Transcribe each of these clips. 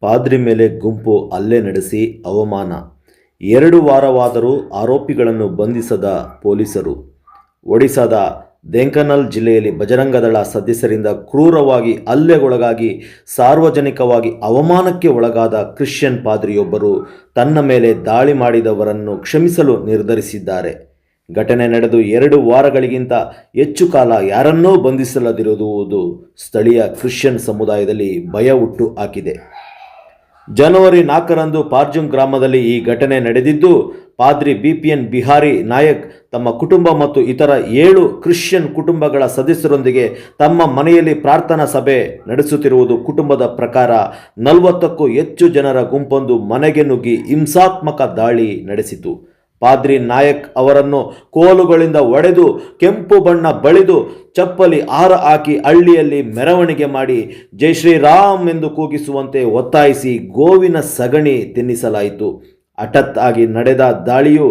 ಪಾದ್ರಿ ಮೇಲೆ ಗುಂಪು ಹಲ್ಲೆ ನಡೆಸಿ ಅವಮಾನ. ಎರಡು ವಾರವಾದರೂ ಆರೋಪಿಗಳನ್ನು ಬಂಧಿಸದ ಪೊಲೀಸರು. ಒಡಿಶಾದ ಡೆಂಕನಲ್ ಜಿಲ್ಲೆಯಲ್ಲಿ ಬಜರಂಗದಳ ಸದಸ್ಯರಿಂದ ಕ್ರೂರವಾಗಿ ಹಲ್ಲೆಗೊಳಗಾಗಿ ಸಾರ್ವಜನಿಕವಾಗಿ ಅವಮಾನಕ್ಕೆ ಒಳಗಾದ ಕ್ರಿಶ್ಚಿಯನ್ ಪಾದ್ರಿಯೊಬ್ಬರು ತನ್ನ ಮೇಲೆ ದಾಳಿ ಮಾಡಿದವರನ್ನು ಕ್ಷಮಿಸಲು ನಿರ್ಧರಿಸಿದ್ದಾರೆ. ಘಟನೆ ನಡೆದು ಎರಡು ವಾರಗಳಿಗಿಂತ ಹೆಚ್ಚು ಕಾಲ ಯಾರನ್ನೂ ಬಂಧಿಸಲದಿರುವುದು ಸ್ಥಳೀಯ ಕ್ರಿಶ್ಚಿಯನ್ ಸಮುದಾಯದಲ್ಲಿ ಭಯ ಹುಟ್ಟು ಹಾಕಿದೆ. ಜನವರಿ ನಾಲ್ಕರಂದು ಪಾರ್ಜುಂಗ್ ಗ್ರಾಮದಲ್ಲಿ ಈ ಘಟನೆ ನಡೆದಿದ್ದು, ಪಾದ್ರಿ ಬಿಪಿಎನ್ ಬಿಹಾರಿ ನಾಯಕ್ ತಮ್ಮ ಕುಟುಂಬ ಮತ್ತು ಇತರ ಏಳು ಕ್ರಿಶ್ಚಿಯನ್ ಕುಟುಂಬಗಳ ಸದಸ್ಯರೊಂದಿಗೆ ತಮ್ಮ ಮನೆಯಲ್ಲಿ ಪ್ರಾರ್ಥನಾ ಸಭೆ ನಡೆಸುತ್ತಿರುವುದು ಕುಟುಂಬದ ಪ್ರಕಾರ ನಲವತ್ತಕ್ಕೂ ಹೆಚ್ಚು ಜನರ ಗುಂಪೊಂದು ಮನೆಗೆ ನುಗ್ಗಿ ಹಿಂಸಾತ್ಮಕ ದಾಳಿ ನಡೆಸಿತು ಪಾದ್ರಿ ನಾಯಕ್ ಅವರನ್ನು ಕೋಲುಗಳಿಂದ ಒಡೆದು, ಕೆಂಪು ಬಣ್ಣ ಬಳಿದು ಚಪ್ಪಲಿ ಆರ ಹಾಕಿ ಹಳ್ಳಿಯಲ್ಲಿ ಮೆರವಣಿಗೆ ಮಾಡಿ ಜೈ ಶ್ರೀರಾಮ್ ಎಂದು ಕೂಗಿಸುವಂತೆ ಒತ್ತಾಯಿಸಿ ಗೋವಿನ ಸಗಣಿ ತಿನ್ನಿಸಲಾಯಿತು. ಹಠತ್ ಆಗಿ ನಡೆದ ದಾಳಿಯು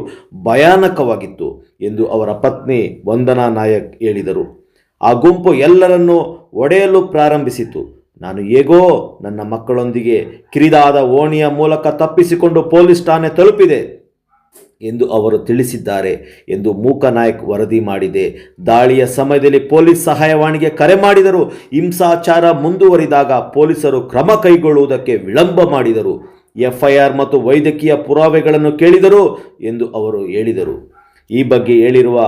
ಭಯಾನಕವಾಗಿತ್ತು ಎಂದು ಅವರ ಪತ್ನಿ ವಂದನಾ ನಾಯಕ್ ಹೇಳಿದರು. ಆ ಗುಂಪು ಎಲ್ಲರನ್ನೂ ಒಡೆಯಲು ಪ್ರಾರಂಭಿಸಿತು. ನಾನು ಹೇಗೋ ನನ್ನ ಮಕ್ಕಳೊಂದಿಗೆ ಕಿರಿದಾದ ಓಣಿಯ ಮೂಲಕ ತಪ್ಪಿಸಿಕೊಂಡು ಪೊಲೀಸ್ ಠಾಣೆ ತಲುಪಿದೆ. ಎಂದು ಅವರು ತಿಳಿಸಿದ್ದಾರೆ ಎಂದು ಮೂಕನಾಯಕ್ ವರದಿ ಮಾಡಿದೆ. ದಾಳಿಯ ಸಮಯದಲ್ಲಿ ಪೊಲೀಸ್ ಸಹಾಯವಾಣಿಗೆ ಕರೆ ಮಾಡಿದರು. ಹಿಂಸಾಚಾರ ಮುಂದುವರಿದಾಗ ಪೊಲೀಸರು ಕ್ರಮ ಕೈಗೊಳ್ಳುವುದಕ್ಕೆ ವಿಳಂಬ ಮಾಡಿದರು. ಎಫ್ಐಆರ್ ಮತ್ತು ವೈದ್ಯಕೀಯ ಪುರಾವೆಗಳನ್ನು ಕೇಳಿದರು ಎಂದು ಅವರು ಹೇಳಿದರು. ಈ ಬಗ್ಗೆ ಹೇಳಿರುವ,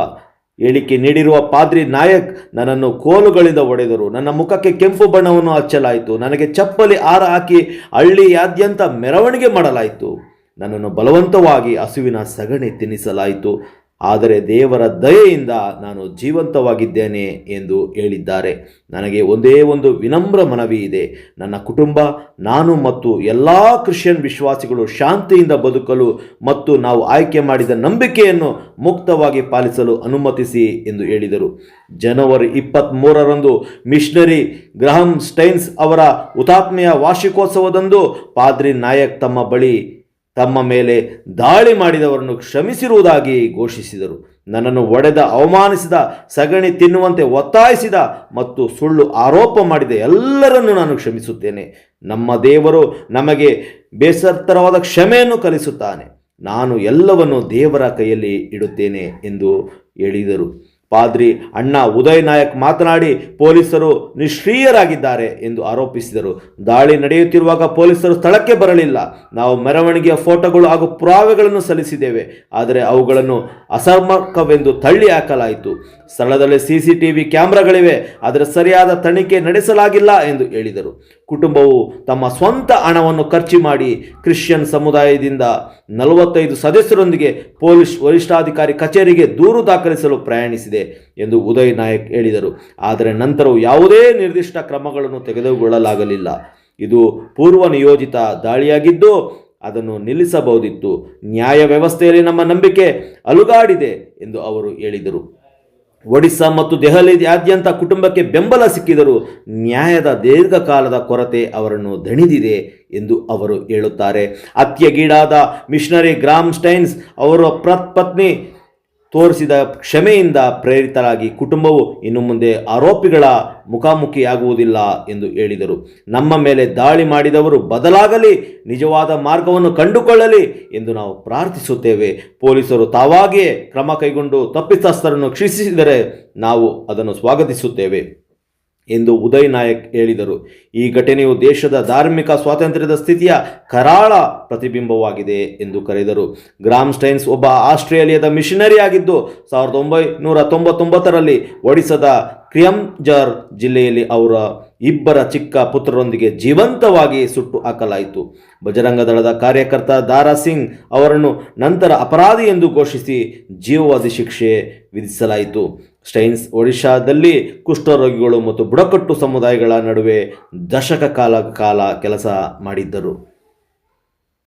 ಹೇಳಿಕೆ ನೀಡಿರುವ ಪಾದ್ರಿ ನಾಯಕ್, ನನ್ನನ್ನು ಕೋಲುಗಳಿಂದ ಒಡೆದರು ನನ್ನ ಮುಖಕ್ಕೆ ಕೆಂಪು ಬಣ್ಣವನ್ನು ಹಚ್ಚಲಾಯಿತು. ನನಗೆ ಚಪ್ಪಲಿ ಆರ ಹಾಕಿ ಹಳ್ಳಿಯಾದ್ಯಂತ ಮೆರವಣಿಗೆ ಮಾಡಲಾಯಿತು. ನನ್ನನ್ನು ಬಲವಂತವಾಗಿ ಹಸುವಿನ ಸಗಣಿ ತಿನ್ನಿಸಲಾಯಿತು. ಆದರೆ ದೇವರ ದಯೆಯಿಂದ ನಾನು ಜೀವಂತವಾಗಿದ್ದೇನೆ ಎಂದು ಹೇಳಿದ್ದಾರೆ. ನನಗೆ ಒಂದೇ ಒಂದು ವಿನಮ್ರ ಮನವಿ ಇದೆ. ನನ್ನ ಕುಟುಂಬ, ನಾನು ಮತ್ತು ಎಲ್ಲ ಕ್ರಿಶ್ಚಿಯನ್ ವಿಶ್ವಾಸಿಗಳು ಶಾಂತಿಯಿಂದ ಬದುಕಲು ಮತ್ತು ನಾವು ಆಯ್ಕೆ ಮಾಡಿದ ನಂಬಿಕೆಯನ್ನು ಮುಕ್ತವಾಗಿ ಪಾಲಿಸಲು ಅನುಮತಿಸಿ ಎಂದು ಹೇಳಿದರು. ಜನವರಿ ಇಪ್ಪತ್ತ್ಮೂರರಂದು ಮಿಷನರಿ ಗ್ರಹಂ ಸ್ಟೈನ್ಸ್ ಅವರ ಹುತಾತ್ಮೆಯ ವಾರ್ಷಿಕೋತ್ಸವದಂದು ಪಾದ್ರಿ ನಾಯಕ್ ತಮ್ಮ ಬಳಿ ತಮ್ಮ ಮೇಲೆ ದಾಳಿ ಮಾಡಿದವರನ್ನು ಕ್ಷಮಿಸಿರುವುದಾಗಿ ಘೋಷಿಸಿದರು. ನನ್ನನ್ನು ಒಡೆದ, ಅವಮಾನಿಸಿದ, ಸಗಣಿ ತಿನ್ನುವಂತೆ ಒತ್ತಾಯಿಸಿದ ಮತ್ತು ಸುಳ್ಳು ಆರೋಪ ಮಾಡಿದ ಎಲ್ಲರನ್ನೂ ನಾನು ಕ್ಷಮಿಸುತ್ತೇನೆ. ನಮ್ಮ ದೇವರು ನಮಗೆ ಬೇಸತ್ತರವಾದ ಕ್ಷಮೆಯನ್ನು ಕಲಿಸುತ್ತಾನೆ. ನಾನು ಎಲ್ಲವನ್ನು ದೇವರ ಕೈಯಲ್ಲಿ ಇಡುತ್ತೇನೆ ಎಂದು ಹೇಳಿದರು. ಪಾದ್ರಿ ಅಣ್ಣ ಉದಯ್ ನಾಯಕ್ ಮಾತನಾಡಿ ಪೊಲೀಸರು ನಿಷ್ಕ್ರಿಯರಾಗಿದ್ದಾರೆ ಎಂದು ಆರೋಪಿಸಿದರು. ದಾಳಿ ನಡೆಯುತ್ತಿರುವಾಗ ಪೊಲೀಸರು ಸ್ಥಳಕ್ಕೆ ಬರಲಿಲ್ಲ. ನಾವು ಮೆರವಣಿಗೆಯ ಫೋಟೋಗಳು ಹಾಗೂ ಪುರಾವೆಗಳನ್ನು ಸಲ್ಲಿಸಿದ್ದೇವೆ. ಆದರೆ ಅವುಗಳನ್ನು ಅಸಮರ್ಕವೆಂದು ತಳ್ಳಿ ಹಾಕಲಾಯಿತು. ಸ್ಥಳದಲ್ಲಿ ಸಿ ಸಿ ಟಿ ವಿ ಕ್ಯಾಮ್ರಾಗಳಿವೆ. ಆದರೆ ಸರಿಯಾದ ತನಿಖೆ ನಡೆಸಲಾಗಿಲ್ಲ ಎಂದು ಹೇಳಿದರು. ಕುಟುಂಬವು ತಮ್ಮ ಸ್ವಂತ ಹಣವನ್ನು ಖರ್ಚು ಮಾಡಿ ಕ್ರಿಶ್ಚಿಯನ್ ಸಮುದಾಯದಿಂದ ನಲವತ್ತೈದು ಸದಸ್ಯರೊಂದಿಗೆ ಪೊಲೀಸ್ ವರಿಷ್ಠಾಧಿಕಾರಿ ಕಚೇರಿಗೆ ದೂರು ದಾಖಲಿಸಲು ಪ್ರಯಾಣಿಸಿದೆ. ಎಂದು ಉದಯ್ ನಾಯಕ್ ಹೇಳಿದರು. ಆದರೆ ನಂತರವೂ ಯಾವುದೇ ನಿರ್ದಿಷ್ಟ ಕ್ರಮಗಳನ್ನು ತೆಗೆದುಕೊಳ್ಳಲಾಗಲಿಲ್ಲ. ಇದು ಪೂರ್ವ ನಿಯೋಜಿತ ದಾಳಿಯಾಗಿದ್ದು, ಅದನ್ನು ನಿಲ್ಲಿಸಬಹುದಿತ್ತು. ನ್ಯಾಯ ವ್ಯವಸ್ಥೆಯಲ್ಲಿ ನಮ್ಮ ನಂಬಿಕೆ ಅಲುಗಾಡಿದೆ ಎಂದು ಅವರು ಹೇಳಿದರು. ಒಡಿಸ್ಸಾ ಮತ್ತು ದೆಹಲಿಯಾದ್ಯಂತ ಕುಟುಂಬಕ್ಕೆ ಬೆಂಬಲ ಸಿಕ್ಕಿದರೂ ನ್ಯಾಯದ ದೀರ್ಘಕಾಲದ ಕೊರತೆ ಅವರನ್ನು ದಣಿದಿದೆ ಎಂದು ಅವರು ಹೇಳುತ್ತಾರೆ. ಹತ್ಯೆಗೀಡಾದ ಮಿಷನರಿ ಗ್ರಾಮ್ ಸ್ಟೈನ್ಸ್ ಅವರ ಪತ್ನಿ ತೋರಿಸಿದ ಕ್ಷಮೆಯಿಂದ ಪ್ರೇರಿತರಾಗಿ ಕುಟುಂಬವು ಇನ್ನು ಮುಂದೆ ಆರೋಪಿಗಳ ಮುಖಾಮುಖಿಯಾಗುವುದಿಲ್ಲ ಎಂದು ಹೇಳಿದರು. ನಮ್ಮ ಮೇಲೆ ದಾಳಿ ಮಾಡಿದವರು ಬದಲಾಗಲಿ, ನಿಜವಾದ ಮಾರ್ಗವನ್ನು ಕಂಡುಕೊಳ್ಳಲಿ ಎಂದು ನಾವು ಪ್ರಾರ್ಥಿಸುತ್ತೇವೆ. ಪೊಲೀಸರು ತಾವಾಗಿಯೇ ಕ್ರಮ ಕೈಗೊಂಡು ತಪ್ಪಿತಸ್ಥರನ್ನು ಶಿಕ್ಷಿಸಿದರೆ ನಾವು ಅದನ್ನು ಸ್ವಾಗತಿಸುತ್ತೇವೆ. ಎಂದು ಉದಯ್ ನಾಯಕ್ ಹೇಳಿದರು. ಈ ಘಟನೆಯು ದೇಶದ ಧಾರ್ಮಿಕ ಸ್ವಾತಂತ್ರ್ಯದ ಸ್ಥಿತಿಯ ಕರಾಳ ಪ್ರತಿಬಿಂಬವಾಗಿದೆ ಎಂದು ಕರೆದರು. ಗ್ರಾಮ್ ಸ್ಟೈನ್ಸ್ ಒಬ್ಬ ಆಸ್ಟ್ರೇಲಿಯಾದ ಮಿಷನರಿ ಆಗಿದ್ದು, ಸಾವಿರದ ಒಂಬೈನೂರ ತೊಂಬತ್ತೊಂಬತ್ತರಲ್ಲಿ ಒಡಿಸದ ಕ್ರಿಯಂಜರ್ ಜಿಲ್ಲೆಯಲ್ಲಿ ಅವರ ಇಬ್ಬರ ಚಿಕ್ಕ ಪುತ್ರರೊಂದಿಗೆ ಜೀವಂತವಾಗಿ ಸುಟ್ಟು ಹಾಕಲಾಯಿತು. ಬಜರಂಗದಳದ ಕಾರ್ಯಕರ್ತ ದಾರಾ ಸಿಂಗ್ ಅವರನ್ನು ನಂತರ ಅಪರಾಧಿ ಎಂದು ಘೋಷಿಸಿ ಜೀವವಾದಿ ಶಿಕ್ಷೆ ವಿಧಿಸಲಾಯಿತು. ಸ್ಟೈನ್ಸ್ ಒಡಿಶಾದಲ್ಲಿ ಕುಷ್ಠರೋಗಿಗಳು ಮತ್ತು ಬುಡಕಟ್ಟು ಸಮುದಾಯಗಳ ನಡುವೆ ದಶಕ ಕಾಲ ಕಾಲ ಕೆಲಸ ಮಾಡಿದ್ದರು.